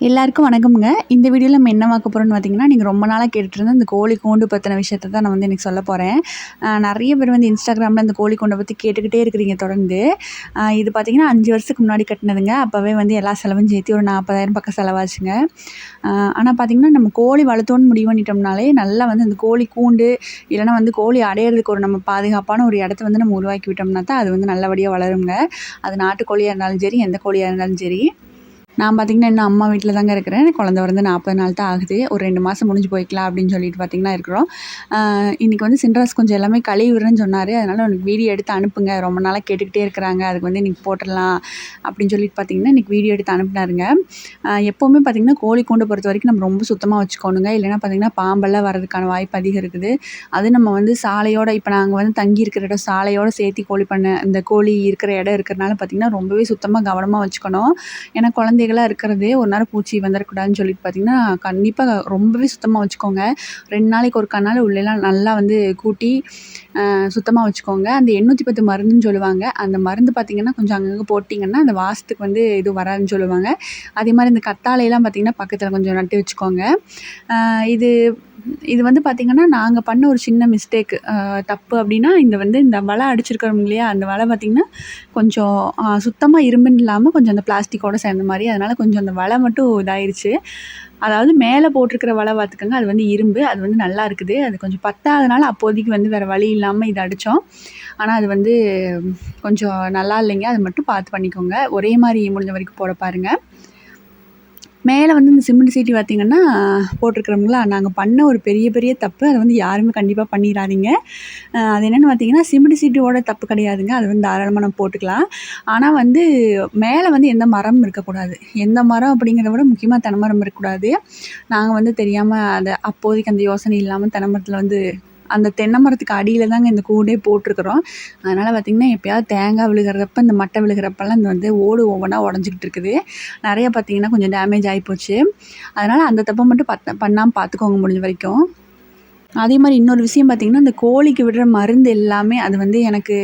எல்லாருக்கும் வணக்கம்ங்க. இந்த வீடியோவில் நம்ம என்ன பார்க்க போகிறோம்னு பார்த்தீங்கன்னா நீங்கள் ரொம்ப நாளாக கேட்டுட்டு இருந்த இந்த கோழி கூண்டு பற்றின விஷயத்தை தான் நான் வந்து எனக்கு சொல்ல போகிறேன் நிறைய பேர் வந்து இன்ஸ்டாகிராமில் இந்த கோழி கூண்டை பற்றி கேட்டுக்கிட்டே இருக்கிறீங்க தொடர்ந்து. இது பார்த்திங்கன்னா அஞ்சு வருஷத்துக்கு முன்னாடி கட்டினதுங்க. அப்போவே வந்து எல்லா செலவும் சேர்த்து ஒரு நாற்பதாயிரம் பக்கம் செலவாச்சுங்க. ஆனால் பார்த்திங்கன்னா நம்ம கோழி வளர்த்தோன்னு முடிவு பண்ணிட்டோம்னாலே நல்லா வந்து இந்த கோழி கூண்டு இல்லைன்னா வந்து கோழி அடையிறதுக்கு ஒரு நம்ம பாதுகாப்பான ஒரு இடத்த வந்து நம்ம உருவாக்கி விட்டோம்னா தான் அது வந்து நல்லபடியாக வளருங்க. அது நாட்டுக்கோழியாக இருந்தாலும் சரி எந்த கோழியாக இருந்தாலும் சரி. நான் பார்த்தீங்கன்னா இன்னும் அம்மா வீட்டில் தாங்க இருக்கிறேன். குழந்த வந்து நாற்பது நாள் தான் ஆகுது. ஒரு ரெண்டு மாதம் முடிஞ்சு போய்க்கலாம் அப்படின்னு சொல்லிட்டு பார்த்தீங்கன்னா இருக்கிறோம். இன்றைக்கி வந்து சின்ராஸ் கொஞ்சம் எல்லாமே கழுவிடுறேன்னு சொன்னார். அதனால் உனக்கு வீடியோ எடுத்து அனுப்புங்க. ரொம்ப நாளாக கேட்டுக்கிட்டே இருக்கிறாங்க. அதுக்கு வந்து இன்றைக்கி போட்டுடலாம் அப்படின்னு சொல்லிட்டு பார்த்தீங்கன்னா இன்றைக்கி வீடியோ எடுத்து அனுப்புனாருங்க. எப்போவுமே பார்த்திங்கன்னா கோழி கூண்டை பொறுத்த வரைக்கும் நம்ம ரொம்ப சுத்தமாக வச்சுக்கணுங்க. இல்லைனா பார்த்திங்கன்னா பாம்பெல்லாம் வரதுக்கான வாய்ப்பு அதிகம் இருக்குது அது நம்ம வந்து சாலையோட இப்போ நாங்கள் வந்து தங்கி இருக்கிற இடம் சாலையோட சேர்த்து கோழி பண்ண இந்த கோழி இருக்கிற இடம் இருக்கிறனால பார்த்தீங்கன்னா ரொம்பவே சுத்தமாக கவனமாக வச்சுக்கணும். ஏன்னா குழந்தைகளாக இருக்கிறதே ஒரு நேரம் பூச்சி வந்துடக்கூடாதுன்னு சொல்லிட்டு பார்த்திங்கன்னா கண்டிப்பாக ரொம்பவே சுத்தமாக வச்சுக்கோங்க. ரெண்டு நாளைக்கு ஒரு கண்ணால் உள்ளெல்லாம் நல்லா வந்து கூட்டி சுத்தமாக வச்சுக்கோங்க. அந்த எண்ணூற்றி பத்து மருந்துன்னு சொல்லுவாங்க. அந்த மருந்து பார்த்திங்கன்னா கொஞ்சம் அங்கங்கே போட்டிங்கன்னா அந்த வாசத்துக்கு வந்து இது வராதுன்னு சொல்லுவாங்க. அதே மாதிரி இந்த கத்தாழையெல்லாம் பார்த்திங்கன்னா பக்கத்தில் கொஞ்சம் நட்டு வச்சுக்கோங்க. இது இது வந்து பார்த்திங்கன்னா நாங்கள் பண்ண ஒரு சின்ன மிஸ்டேக் தப்பு அப்படின்னா இந்த வந்து இந்த வலை அடிச்சிருக்கிறோம் இல்லையா? அந்த வலை பார்த்திங்கன்னா கொஞ்சம் சுத்தமாக இரும்புன்னு இல்லாமல் கொஞ்சம் அந்த பிளாஸ்டிக்கோடு சேர்ந்த மாதிரி. அதனால் கொஞ்சம் அந்த வலை மட்டும் இதாயிருச்சு. அதாவது மேலே போட்டிருக்கிற வலை பார்த்துக்கோங்க அது வந்து இரும்பு அது வந்து நல்லா இருக்குது. அது கொஞ்சம் பத்தாதனால அப்போதைக்கு வந்து வேறு வழி இல்லாமல் இதை அடித்தோம் ஆனால் அது வந்து கொஞ்சம் நல்லா இல்லைங்க. அது மட்டும் பார்த்து பண்ணிக்கோங்க. ஒரே மாதிரி முடிஞ்ச வரைக்கும் போட பாருங்கள் மேலே வந்து இந்த சிமெண்ட் சீட்டி பார்த்தீங்கன்னா போட்டிருக்கிறோம்ங்களா நாங்கள் பண்ண ஒரு பெரிய பெரிய தப்பு. அதை வந்து யாருமே கண்டிப்பாக பண்ணிடாதீங்க. அது என்னென்னு பார்த்தீங்கன்னா சிமெண்ட் சீட்டோட தப்பு கிடையாதுங்க. அது வந்து தாராளமாக நம்ம போட்டுக்கலாம். ஆனால் வந்து மேலே வந்து எந்த மரம் இருக்கக்கூடாது. எந்த மரம் அப்படிங்கிறத விட முக்கியமாக தென்னை மரம் இருக்கக்கூடாது. நாங்கள் வந்து தெரியாமல் அதை அப்போதைக்கு அந்த யோசனை இல்லாமல் தென்னை மரத்தில் வந்து அந்த தென்னை மரத்துக்கு அடியில் தாங்க இந்த கூடே போட்டிருக்கிறோம். அதனால் பார்த்திங்கன்னா எப்போயாவது தேங்காய் விழுகிறப்ப இந்த மட்டை விழுகிறப்பெல்லாம் இந்த வந்து ஓடு ஒவ்வொன்றா உடஞ்சிக்கிட்டு இருக்குது. நிறைய பார்த்திங்கன்னா கொஞ்சம் டேமேஜ் ஆகிப்போச்சு அதனால் அந்த தப்பை மட்டும் பத்த பண்ணாமல் பார்த்துக்கோங்க முடிஞ்ச வரைக்கும். அதே மாதிரி இன்னொரு விஷயம் பார்த்திங்கன்னா இந்த கோழிக்கு விடுற மருந்து எல்லாமே அது வந்து எனக்கு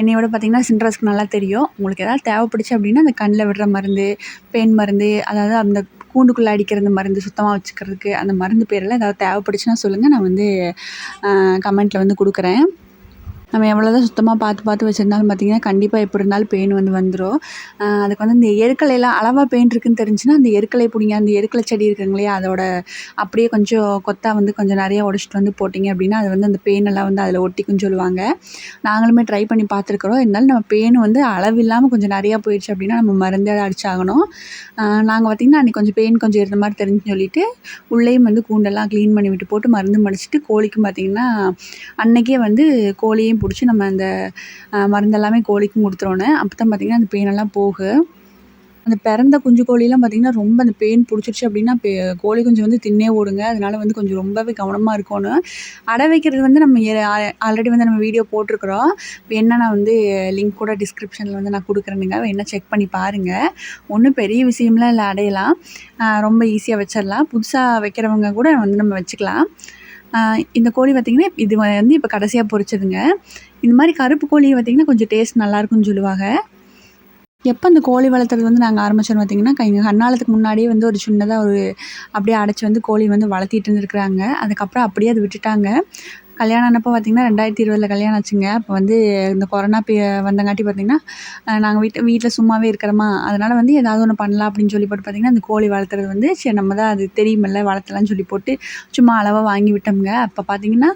என்னை விட பார்த்திங்கன்னா சின்ராஸ்க்கு நல்லா தெரியும். உங்களுக்கு ஏதாவது தேவைப்படுச்சு அப்படின்னா அந்த கண்ணில் விடுற மருந்து பேன் மருந்து அதாவது அந்த கூண்டுக்குள்ளே அடிக்கிற அந்த மருந்து சுத்தமாக வச்சுக்கிறதுக்கு அந்த மருந்து பேரெல்லாம் ஏதாவது தேவைப்படுச்சுன்னா சொல்லுங்கள் நான் வந்து கமெண்ட்டில் வந்து கொடுக்குறேன். நம்ம எவ்வளோ தான் சுத்தமாக பார்த்து பார்த்து வச்சுருந்தாலும் பார்த்திங்கன்னா கண்டிப்பாக எப்படி இருந்தாலும் பெயின் வந்து வந்துடும் அதுக்கு வந்து இந்த எருக்கலையெல்லாம் அளவாக பெயின் இருக்குன்னு தெரிஞ்சுன்னா அந்த எருக்கலை பிடிங்க அந்த எருக்கலை செடி இருக்குங்க இல்லையா அதோட அப்படியே கொஞ்சம் கொத்தா வந்து கொஞ்சம் நிறைய உடச்சிட்டு வந்து போட்டிங்க அப்படின்னா அது வந்து அந்த பெயின் எல்லாம் வந்து அதில் ஒட்டிக்குன்னு சொல்லுவாங்க. நாங்களுமே ட்ரை பண்ணி பார்த்துருக்குறோம். இருந்தாலும் நம்ம பெயின் வந்து அளவு இல்லாமல் கொஞ்சம் நிறையா போயிடுச்சு அப்படின்னா நம்ம மருந்தே அடிச்சாகணும். நாங்கள் பார்த்திங்கன்னா அன்றைக்கி கொஞ்சம் பெயின் கொஞ்சம் இருந்த மாதிரி தெரிஞ்சுன்னு சொல்லிட்டு உள்ளேயும் வந்து கூண்டெல்லாம் க்ளீன் பண்ணி விட்டு போட்டு மருந்து மடிச்சிட்டு கோழிக்கும் பார்த்திங்கன்னா அன்னைக்கே வந்து கோழியையும் பிடிச்சி நம்ம அந்த மருந்தெல்லாமே கோழிக்கும் கொடுத்துருவோன்னு. அப்போ தான் பார்த்திங்கன்னா அந்த பெயினெல்லாம் போகும் அந்த பிறந்த குஞ்சு கோழிலாம் பார்த்திங்கன்னா ரொம்ப அந்த பெயின் பிடிச்சிருச்சு அப்படின்னா பே கோழி குஞ்சு வந்து தின்னே ஓடுங்க. அதனால வந்து கொஞ்சம் ரொம்பவே கவனமாக இருக்கணும் அடை வைக்கிறது வந்து நம்ம ஆல்ரெடி வந்து நம்ம வீடியோ போட்டிருக்கிறோம். என்ன நான் வந்து லிங்க் கூட டிஸ்கிரிப்ஷனில் வந்து நான் கொடுக்குறேனுங்க என்ன செக் பண்ணி பாருங்கள் ஒன்றும் பெரிய விஷயம்லாம் இல்லை அடையலாம். ரொம்ப ஈஸியாக வச்சிடலாம் புதுசாக வைக்கிறவங்க கூட வந்து நம்ம வச்சுக்கலாம். இந்த கோழி பார்த்திங்கன்னா இது வந்து இப்போ கடைசியாக பொறிச்சதுங்க இந்த மாதிரி கருப்பு கோழியை பார்த்திங்கன்னா கொஞ்சம் டேஸ்ட் நல்லாயிருக்குன்னு சொல்லுவாங்க. எப்போ அந்த கோழி வளர்த்துறது வந்து நாங்கள் ஆரம்பிச்சோன்னு பார்த்திங்கன்னா எங்கள் கண்ணாலத்துக்கு முன்னாடியே வந்து ஒரு சின்னதாக ஒரு அப்படியே அடைச்சி வந்து கோழி வந்து வளர்த்திட்டு இருந்துருக்குறாங்க. அதுக்கப்புறம் அப்படியே அதை விட்டுட்டாங்க. கல்யாணம் ஆனப்போ பார்த்திங்கன்னா ரெண்டாயிரத்தி இருபதில் கல்யாணம் ஆச்சுங்க. அப்போ வந்து இந்த கொரோனா பே வந்தங்காட்டி பார்த்திங்கன்னா நாங்கள் வீட்டு வீட்டில் சும்மாவே இருக்கிறோமா. அதனால் வந்து ஏதாவது ஒன்று பண்ணலாம் அப்படின்னு சொல்லி போட்டு பார்த்திங்கன்னா அந்த கோழி வளர்த்துறது வந்து சரி நம்ம தான் அது தெரியுமில்ல வளர்த்தலாம்னு சொல்லி போட்டு சும்மா அளவாக வாங்கி விட்டோம்ங்க. அப்போ பார்த்திங்கன்னா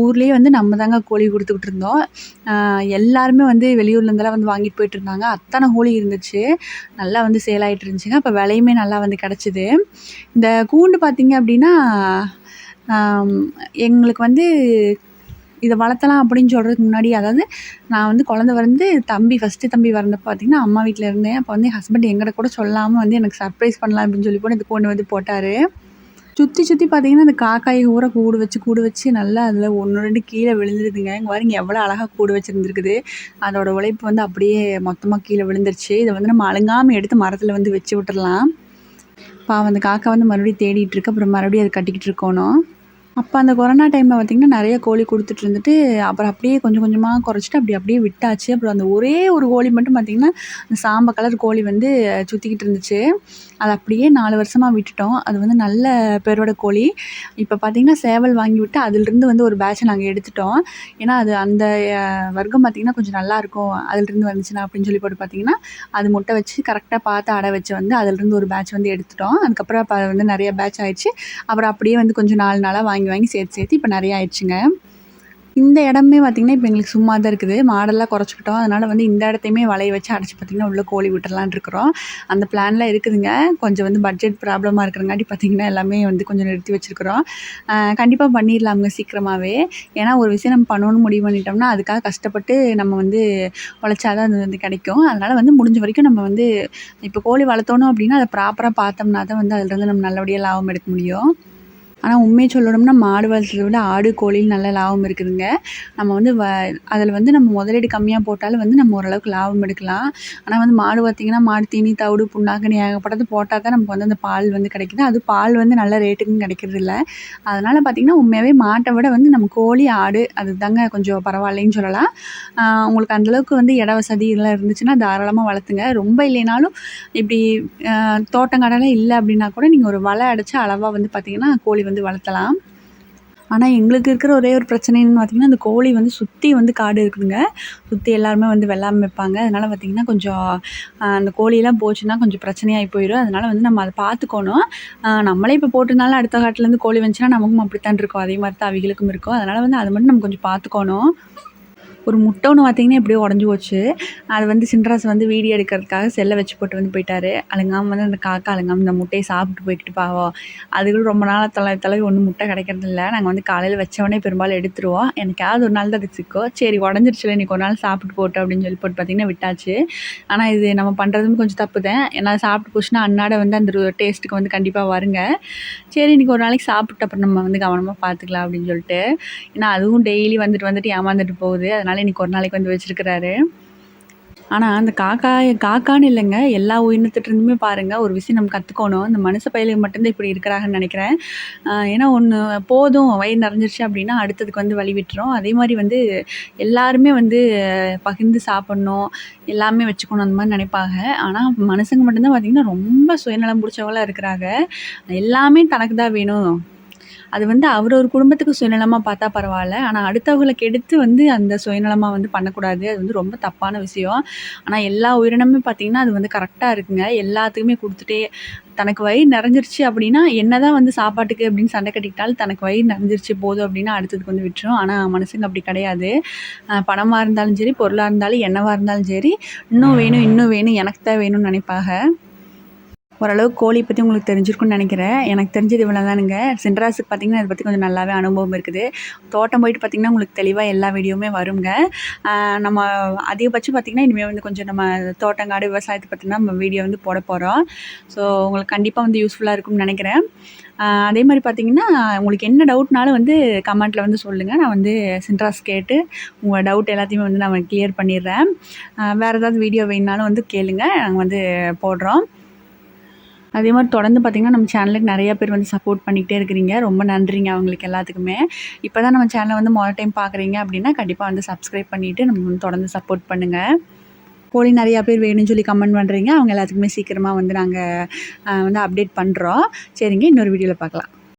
ஊர்லேயே வந்து நம்ம தாங்க கோழி கொடுத்துக்கிட்டு இருந்தோம். எல்லாருமே வந்து வெளியூர்லேருந்தெல்லாம் வந்து வாங்கிட்டு போயிட்டு இருந்தாங்க. அத்தனை கோழி இருந்துச்சு. நல்லா வந்து சேல் ஆகிட்டு இருந்துச்சுங்க. அப்போ விலையுமே நல்லா வந்து கிடச்சிது. இந்த கூண்டு பார்த்திங்க அப்படின்னா எங்களுக்கு வந்து இதை வளர்த்தலாம் அப்படின்னு சொல்கிறதுக்கு முன்னாடி அதாவது நான் வந்து குழந்த வந்து தம்பி ஃபஸ்ட்டு தம்பி வரந்தப்போ பார்த்திங்கன்னா அம்மா வீட்டில் இருந்தேன். அப்போ வந்து என் ஹஸ்பண்ட் எங்கிட்ட கூட சொல்லாமல் வந்து எனக்கு சர்ப்ரைஸ் பண்ணலாம் அப்படின்னு சொல்லி போட்டு இந்த கூண்டு வந்து போட்டார். சுற்றி சுற்றி பார்த்தீங்கன்னா அந்த காக்காய் ஊற கூடு வச்சு கூடு வச்சு நல்லா அதில் ஒன்று ரெண்டு கீழே விழுந்துருதுங்க. இங்கே பாருங்க எவ்வளோ அழகாக கூடு வச்சுருந்துருக்குது. அதோடய உழைப்பு வந்து அப்படியே மொத்தமாக கீழே விழுந்துருச்சு. இதை வந்து நம்ம அழுங்காமல் எடுத்து மரத்தில் வந்து வச்சு விட்டுறலாம். பாவம் அந்த காக்கா வந்து மறுபடியும் தேடிட்டுருக்கு அப்புறம் மறுபடியும் அது கட்டிக்கிட்டு இருக்கணும். அப்போ அந்த கொரோனா டைமில் பார்த்திங்கன்னா நிறைய கோழி கொடுத்துட்டு இருந்துட்டு அப்புறம் அப்படியே கொஞ்சம் கொஞ்சமாக குறைச்சிட்டு அப்படி அப்படியே விட்டாச்சு. அப்புறம் அந்த ஒரே ஒரு கோழி மட்டும் பார்த்திங்கன்னா அந்த சாம்ப கலர் கோழி வந்து சுற்றிக்கிட்டு இருந்துச்சு. அது அப்படியே நாலு வருஷமாக விட்டுட்டோம். அது வந்து நல்ல பேரோட கோழி. இப்போ பார்த்திங்கன்னா சேவல் வாங்கி விட்டு அதிலிருந்து வந்து ஒரு பேட்சை நாங்கள் எடுத்துட்டோம். ஏன்னா அது அந்த வர்க்கம் பார்த்திங்கன்னா கொஞ்சம் நல்லாயிருக்கும் அதிலிருந்து வந்துச்சுன்னா அப்படின்னு சொல்லி போட்டு பார்த்திங்கன்னா அது முட்டை வச்சு கரெக்டாக பார்த்து அடை வச்சு வந்து அதிலிருந்து ஒரு பேட்ச் வந்து எடுத்துட்டோம். அதுக்கப்புறம் வந்து நிறைய பேட்ச் ஆயிடுச்சு. அப்புறம் அப்படியே வந்து கொஞ்சம் நாலு நாளாக வாங்கி வாங்கி சேர்த்து சேர்த்து இப்போ நிறைய ஆயிடுச்சுங்க. இந்த இடமே பார்த்திங்கன்னா இப்போ எங்களுக்கு சும்மா தான் இருக்குது. மாடெல்லாம் குறைச்சிக்கிட்டோம். அதனால் வந்து இந்த இடத்தையுமே வலைய வச்சு அடைச்சி பார்த்திங்கன்னா உள்ளே கோழி விட்டுறலான்னு இருக்கிறோம். அந்த பிளான்லாம் இருக்குதுங்க. கொஞ்சம் வந்து பட்ஜெட் ப்ராப்ளமாக இருக்கிறங்காட்டி பார்த்திங்கன்னா எல்லாமே வந்து கொஞ்சம் நிறுத்தி வச்சுருக்குறோம். கண்டிப்பாக பண்ணிடலாமுங்க சீக்கிரமாகவே ஏன்னா ஒரு விஷயம் நம்ம பண்ணணும்னு முடிவு பண்ணிட்டோம்னா அதுக்காக கஷ்டப்பட்டு நம்ம வந்து உழைச்சாதான் அது வந்து கிடைக்கும். அதனால் வந்து முடிஞ்ச வரைக்கும் நம்ம வந்து இப்போ கோழி வளர்த்தோணும் அப்படின்னா அதை ப்ராப்பராக பார்த்தோம்னா தான் வந்து அதுலேருந்து நம்ம நல்லபடியாக லாபம் எடுக்க முடியும். ஆனால் உண்மையை சொல்லணும்னா மாடு வளர்த்துறத விட ஆடு கோழியில் நல்ல லாபம் இருக்குதுங்க. நம்ம வந்து வ அதில் வந்து நம்ம முதலீடு கம்மியாக போட்டாலும் வந்து நம்ம ஓரளவுக்கு லாபம் எடுக்கலாம். ஆனால் வந்து மாடு பார்த்திங்கன்னா மாடு தீனி தவிடு புண்ணாக்குன்னு ஏகப்பட்டது போட்டால் தான் நமக்கு வந்து அந்த பால் வந்து கிடைக்குது. அது பால் வந்து நல்ல ரேட்டுக்கும் கிடைக்கிறதில்ல. அதனால் பார்த்திங்கன்னா உண்மையாகவே மாட்டை விட வந்து நம்ம கோழி ஆடு அது தாங்க கொஞ்சம் பரவாயில்லைன்னு சொல்லலாம். உங்களுக்கு அந்தளவுக்கு வந்து இட வசதி இதெல்லாம் இருந்துச்சுன்னா தாராளமாக வளர்த்துங்க. ரொம்ப இல்லைனாலும் இப்படி தோட்டங்காடெல்லாம் இல்லை அப்படின்னா கூட நீங்கள் ஒரு வலை அடைச்சி அளவாக வந்து பார்த்திங்கன்னா கோழி வந்து வளர்த்தலாம் ஆனால் எங்களுக்கு இருக்கிற ஒரே ஒரு பிரச்சனைன்னு பார்த்திங்கன்னா அந்த கோழி வந்து சுற்றி வந்து காடு இருக்குதுங்க. சுற்றி எல்லாருமே வந்து வெள்ளாமை வைப்பாங்க அதனால் பார்த்திங்கன்னா கொஞ்சம் அந்த கோழியெல்லாம் போச்சுன்னா கொஞ்சம் பிரச்சனையாகி போயிடும் அதனால் வந்து நம்ம அதை பார்த்துக்கணும் நம்மளே இப்போ போட்டிருந்தாலும் அடுத்த காட்டிலேருந்து கோழி வந்துச்சுன்னா நமக்கும் அப்படித்தான் இருக்கும். அதே மாதிரி தான் அவிகளுக்கும் இருக்கும். அதனால் வந்து அதை மட்டும் நம்ம கொஞ்சம் பார்த்துக்கணும் ஒரு முட்டை ஒன்று பார்த்தீங்கன்னா எப்படியோ உடஞ்சி போச்சு. அது வந்து சின்ராஸ் வந்து வீடியோ எடுக்கிறதுக்காக செல்லை வச்சு போட்டு வந்து போயிட்டாரு. அழுங்காமல் வந்து அந்த காக்கா அழுங்காமல் இந்த முட்டையை சாப்பிட்டு போய்கிட்டு பாவம். அதுகளும் ரொம்ப நாளாக தலை தலை ஒன்றும் முட்டை கிடைக்கிறது இல்லை. நாங்கள் வந்து காலையில் வச்சவொடனே பெரும்பாலும் எடுத்துருவோம். எனக்காவது ஒரு நாள் தான் அது சிக்கோ சரி உடஞ்சிருச்சுல இன்னைக்கு ஒரு நாள் சாப்பிட்டு போட்டு அப்படின்னு சொல்லி போட்டு பார்த்தீங்கன்னா விட்டாச்சு. ஆனால் இது நம்ம பண்ணுறதும் கொஞ்சம் தப்பு தான். ஏன்னா சாப்பிட்டு போச்சுன்னா அன்னாட வந்து அந்த டேஸ்ட்டுக்கு வந்து கண்டிப்பாக வருங்க. சரி இன்னைக்கு ஒரு நாளைக்கு சாப்பிட்டு அப்புறம் நம்ம வந்து கவனமாக பார்த்துக்கலாம் அப்படின்னு சொல்லிட்டு. ஏன்னா அதுவும் டெய்லி வந்துட்டு வந்துட்டு ஏமாந்துட்டு போகுது. அதனால் இன்னைக்கு ஒரு நாளைக்கு வந்து வச்சுருக்கிறாரு. ஆனால் அந்த காக்கா காக்கான்னு இல்லைங்க எல்லா உயிரினத்துட்டுருந்துமே பாருங்கள் ஒரு விஷயம் நம்ம கற்றுக்கணும் இந்த மனுஷ பயிலுக்கு மட்டும்தான் இப்படி இருக்கிறாங்கன்னு நினைக்கிறேன். ஏன்னா ஒன்று போதும் வயிறு நிறைஞ்சிருச்சு அப்படின்னா அடுத்ததுக்கு வந்து வழி விட்டுரும். அதே மாதிரி வந்து எல்லாருமே வந்து பகிர்ந்து சாப்பிட்ணும் எல்லாமே வச்சுக்கணும் அந்த மாதிரி நினைப்பாங்க. ஆனால் மனுஷங்க மட்டும்தான் பார்த்திங்கன்னா ரொம்ப சுயநலம் பிடிச்சவங்களா இருக்கிறாங்க. எல்லாமே தனக்கு தான் வேணும். அது வந்து அவர் ஒரு குடும்பத்துக்கு சுயநலமாக பார்த்தா பரவாயில்ல. ஆனால் அடுத்தவங்களை கெடுத்து வந்து அந்த சுயநலமாக வந்து பண்ணக்கூடாது. அது வந்து ரொம்ப தப்பான விஷயம். ஆனால் எல்லா உயிரினமும் பார்த்திங்கன்னா அது வந்து கரெக்டாக இருக்குங்க. எல்லாத்துக்குமே கொடுத்துட்டே தனக்கு வயிறு நிறைஞ்சிருச்சு அப்படின்னா என்ன தான் வந்து சாப்பாட்டுக்கு அப்படின்னு சண்டை கட்டிக்கிட்டாலும் தனக்கு வயிறு நிறைஞ்சிருச்சு போதும் அப்படின்னா அடுத்ததுக்கு வந்து விட்டுரும். ஆனால் மனுஷங்க அப்படி கிடையாது. பணமாக இருந்தாலும் சரி பொருளாக இருந்தாலும் என்னவாக இருந்தாலும் சரி இன்னும் வேணும் இன்னும் வேணும் எனக்கு தான் வேணும்னு நினைப்பாங்க. ஓரளவுக்கு கோழி பற்றி உங்களுக்கு தெரிஞ்சிருக்குன்னு நினைக்கிறேன். எனக்கு தெரிஞ்சது இவ்வளோ தானுங்க. சென்ட்ராஸுக்கு பார்த்தீங்கன்னா இதை பற்றி கொஞ்சம் நல்லாவே அனுபவம் இருக்குது. தோட்டம் போயிட்டு பார்த்திங்கன்னா உங்களுக்கு தெளிவாக எல்லா வீடியோவுமே வருங்க. நம்ம அதிகபட்சம் பார்த்திங்கன்னா இனிமேல் வந்து கொஞ்சம் நம்ம தோட்டங்காடு விவசாயத்தை பற்றினா நம்ம வீடியோ வந்து போட போகிறோம் ஸோ உங்களுக்கு கண்டிப்பாக வந்து யூஸ்ஃபுல்லாக இருக்கும்னு நினைக்கிறேன். அதே மாதிரி பார்த்தீங்கன்னா உங்களுக்கு என்ன டவுட்னாலும் வந்து கமெண்ட்டில் வந்து சொல்லுங்கள் நான் வந்து சின்ட்ராஸ் கேட்டு உங்கள் டவுட் எல்லாத்தையுமே வந்து நான் கிளியர் பண்ணிடுறேன். வேறு ஏதாவது வீடியோ வேணுனாலும் வந்து கேளுங்கள் நாங்கள் வந்து போடுறோம். அதே மாதிரி தொடர்ந்து பார்த்திங்கன்னா நம்ம சேனலுக்கு நிறைய பேர் வந்து சப்போர்ட் பண்ணிக்கிட்டே இருக்கிறீங்க. ரொம்ப நன்றிங்க அவங்களுக்கு எல்லாத்துக்குமே. இப்போ தான் நம்ம சேனலை வந்து மொதல் டைம் பார்க்குறீங்க அப்படின்னா கண்டிப்பாக வந்து சப்ஸ்கிரைப் பண்ணிவிட்டு நம்ம வந்து தொடர்ந்து சப்போர்ட் பண்ணுங்கள் கோழி நிறையா பேர் வேணும்னு சொல்லி கமெண்ட் பண்ணுறீங்க அவங்க எல்லாத்துக்குமே சீக்கிரமாக வந்து நாங்கள் வந்து அப்டேட் பண்ணுறோம் சரிங்க இன்னொரு வீடியோவில் பார்க்கலாம்